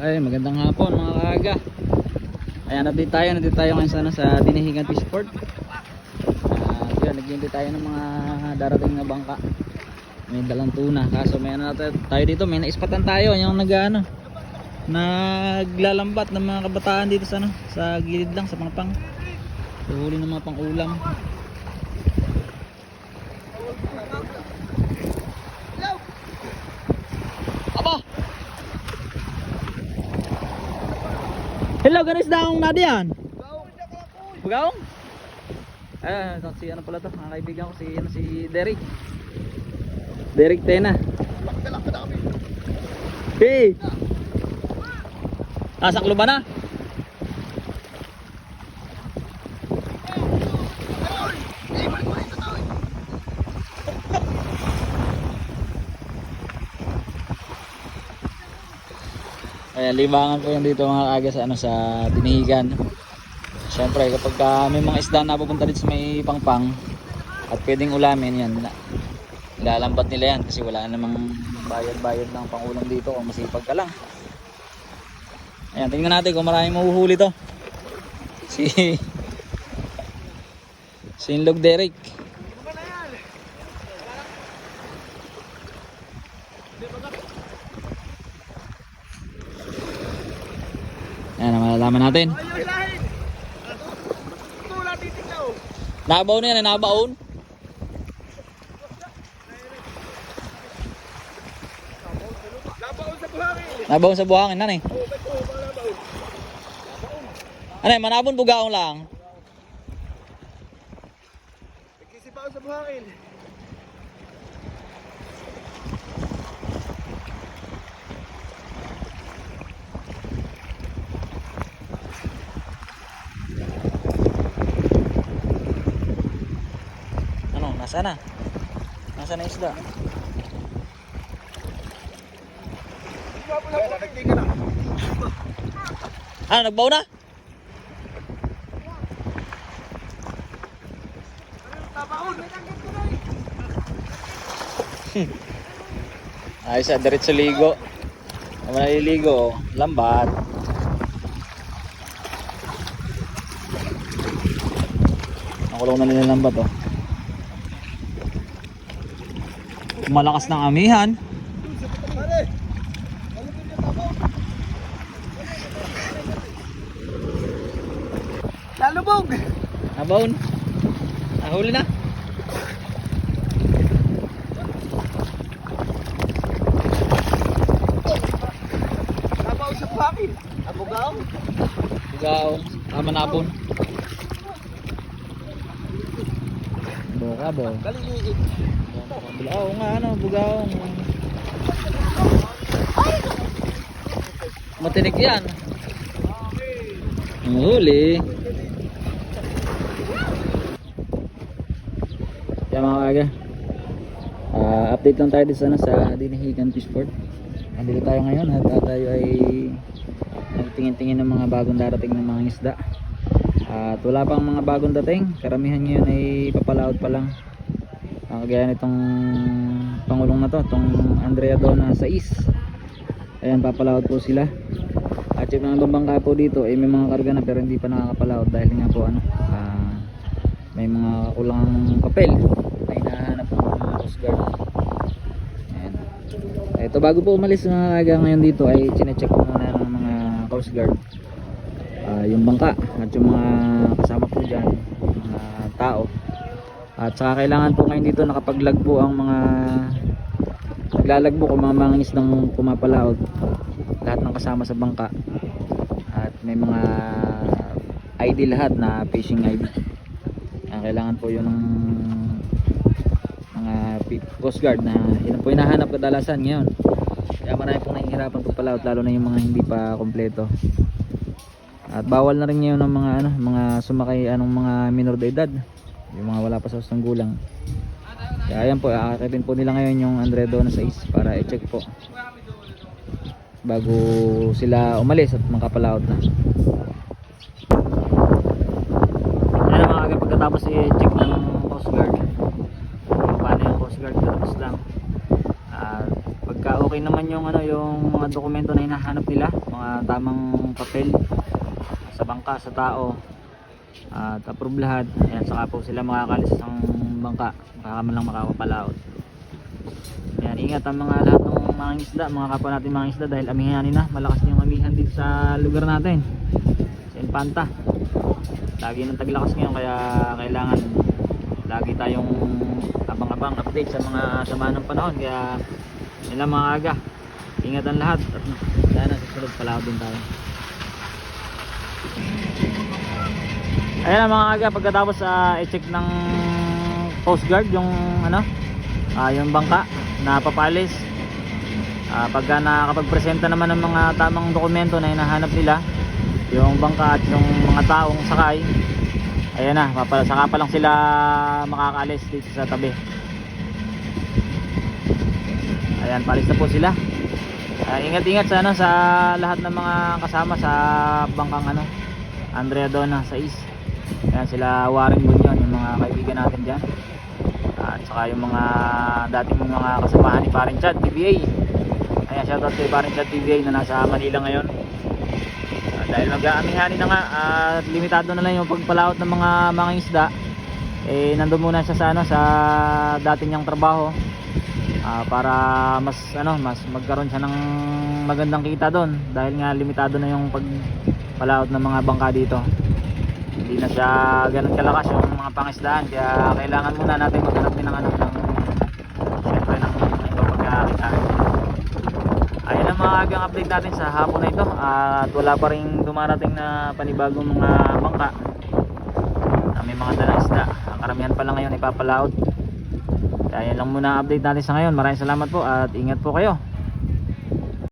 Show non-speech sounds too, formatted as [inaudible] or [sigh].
Ay, magandang hapon mga kaaga. Ayan, update tayo. Nandito tayo ngayon sana sa Dinihigan Fishport. Uh, yun, naghihintay tayo ng mga darating na bangka. May dalang tuna. Kaso may ano na tayo, dito, may naispatan tayo. Yung nag ano, naglalambat ng mga kabataan dito sa ano, sa gilid lang, sa mga pang. Huli ng mga pang-ulam. Hello, ganis daong na diyan. Bugaong? Ah, ito si ano pala to, mga kaibigan ko si ano si Derek. Derek Tena. Hey. Nasa kluba na? Ayan, libangan po yan dito mga kaga sa, ano, sa Dinihigan. Siyempre, kapag ka may mga isda na pupunta dito sa may pangpang at pwedeng ulamin yan, na, ilalambat nila yan kasi wala namang bayad-bayad ng pangulam dito kung masipag ka lang. Ayan, tingnan natin kung maraming mahuhuli to. Si [laughs] Si Inlog Derek. Ayan, malalaman natin. Nabaon na yan, nabaon. Nabaon sa buhangin, nanay. Ano, manabon bugaong lang. Nagkisipaw sa buhangin. Nasa na? Nasa na isda? Ano, nagbaw na? Tapaon. Ayos ah, diretso ligo. Naman naliligo, lambat. Nakulong na nila lambat oh. Malakas ng amihan. Lalubog. Nabaon. Nahuli na. Sa buhangin. Abugaw. Bugaw. Tama nabon. Boka bo. Kaliliit. Bugaw nga ano, bugaw. Matinik yan. Ang huli. Kaya mga kaga. ah, update lang tayo dito sana sa Dinahigan Fishport. Nandito tayo ngayon at ah, tayo ay nagtingin-tingin ng mga bagong darating ng mga isda. At wala pang mga bagong dating. Karamihan ngayon ay papalaot pa lang. Ang kagaya nitong pangulong na to, itong Andrea Dona sa East. Ayan, papalaot po sila. At yung mga bangka po dito ay may mga karga na pero hindi pa nakakapalaot dahil nga po ano, ah, may mga kulangang papel na hinahanap ng mga Coast Guard. Ayan. Ito bago po umalis mga kaga ngayon dito ay chinecheck ko muna ng mga Coast Guard yung bangka at yung mga kasama po dyan mga tao. At saka kailangan po ngayon dito nakapaglag po ang mga naglalagbo kung mga mga isdang pumapalaot lahat ng kasama sa bangka. At may mga ID lahat na fishing ID Ayan, kailangan po yun ng mga coast guard na yun ang po hinahanap kadalasan ngayon. Kaya marami pong nahihirapan pagpalaot lalo na yung mga hindi pa kompleto at bawal na rin ngayon ng mga ano, mga sumakay anong mga minor de edad. Yung mga wala pa sa usang gulang. Kaya ayan po, aakipin po nila ngayon yung Andre Dona 6 para i-check po. Bago sila umalis at makapalaot na. Ayan mga aga pagkatapos i-check ng Coast Guard. Paano yung Coast Guard tapos lang. Pagka okay naman yung ano yung mga dokumento na hinahanap nila, mga tamang papel sa bangka, sa tao. At approve lahat. Ayan, saka po sila makakalis sa bangka. Baka man lang makakapalaot. Ayan, ingat ang mga lahat ng mga isda, mga kapwa natin mga isda dahil amihanin na. Malakas yung amihan dito sa lugar natin. Sa Infanta. Lagi ng taglakas ngayon kaya kailangan lagi tayong abang-abang update sa mga sama ng panahon. Kaya nila mga aga. Ingat ang lahat. At sana sa sunod palaot din tayo. Ayan mga aga. Pagkatapos sa i-check ng coast guard yung ano ah, yung bangka na papalis. Ah, pagka nakakapagpresenta naman ng mga tamang dokumento na hinahanap nila yung bangka at yung mga taong sakay ayan na papa, saka pa lang sila makakalis dito sa tabi. Ayan palis na po sila. Ah, ingat-ingat sa ano sa lahat ng mga kasama sa bangkang ano Andrea Dona sa East. Ayan sila Warren Bunyon yung mga kaibigan natin dyan. At saka yung mga dating mga kasamahan ni Parin Chad TBA ayan shoutout kay Parin Chad TBA na nasa Manila ngayon. Ah, dahil mag-aamihani na nga at limitado na lang yung pagpalaot ng mga mga isda. Eh nandun muna siya sa ano sa dati niyang trabaho. Ah, para mas ano mas magkaroon siya ng magandang kita doon. Dahil nga limitado na yung pagpalaot ng mga bangka dito. Hindi na siya ganun kalakas yung mga pangisdaan. Kaya kailangan muna natin maghanap din ng ano ng ayun ang mga agang update natin sa hapon na ito at wala pa rin dumarating na panibagong mga bangka. Na may mga dalang ang karamihan pa lang ngayon ipapalaot kaya lang muna update natin sa ngayon. Maraming salamat po at ingat po kayo